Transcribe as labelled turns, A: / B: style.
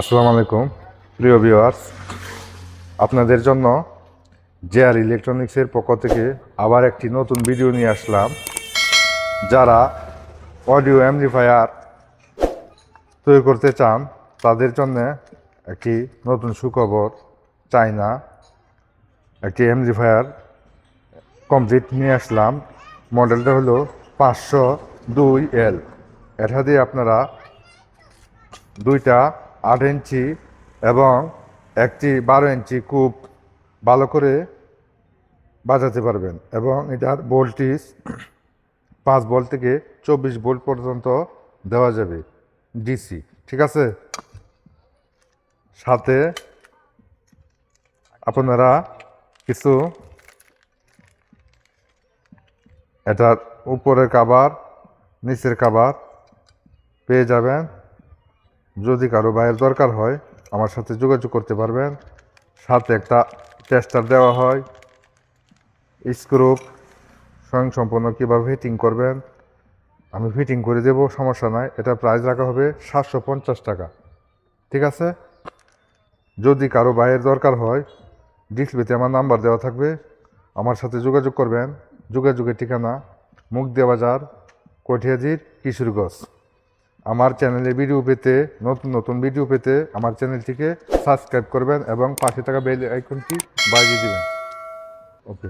A: আসসালামু আলাইকুম। প্রিয় ভিউয়ার্স আপনাদের জন্য জেআর ইলেকট্রনিক্সের পক্ষ থেকে আবার একটি নতুন ভিডিও নিয়ে আসলাম, যারা অডিও অ্যামপ্লিফায়ার তৈরি করতে চান, তাদের জন্য একটি নতুন সুখবর চাইনা একটি অ্যামপ্লিফায়ার কমপ্লিট নিয়ে আসলাম। মডেলটা হলো পাঁচশো দুই এল এটা দিয়ে আপনারা দুইটা আট ইঞ্চি এবং একটি বারো ইঞ্চি কূপ ভালো করে বাজাতে পারবেন এবং এটার ভোল্টেজ পাঁচ ভোল্ট থেকে চব্বিশ ভোল্ট পর্যন্ত দেওয়া যাবে ডিসি, ঠিক আছে? সাথে আপনারা কিছু এটার উপরের কাবার নিচের কাবার পেয়ে যাবেন। যদি কারও বাইরের দরকার হয়, আমার সাথে যোগাযোগ করতে পারবেন। সাথে একটা টেস্টার দেওয়া হয়। স্ক্রুপ স্বয়ংসম্পন্ন কীভাবে ফিটিং করবেন? আমি ফিটিং করে দেব, সমস্যা নাই। এটা প্রাইস রাখা হবে সাতশো পঞ্চাশ টাকা। ঠিক আছে? যদি কারও বাইরের দরকার হয় ডিসপ্লেতে আমার নাম্বার দেওয়া থাকবে। আমার সাথে যোগাযোগ করবেন। যোগাযোগের ঠিকানা মুগদিয়া বাজার কঠিয়াজির কিশোরগঞ্জ। আমার চ্যানেলে ভিডিও পেতে, নতুন নতুন ভিডিও পেতে আমার চ্যানেলটিকে সাবস্ক্রাইব করবেন এবং পাশে থাকা বেল আইকনটি বাজিয়ে দেবেন। ওকে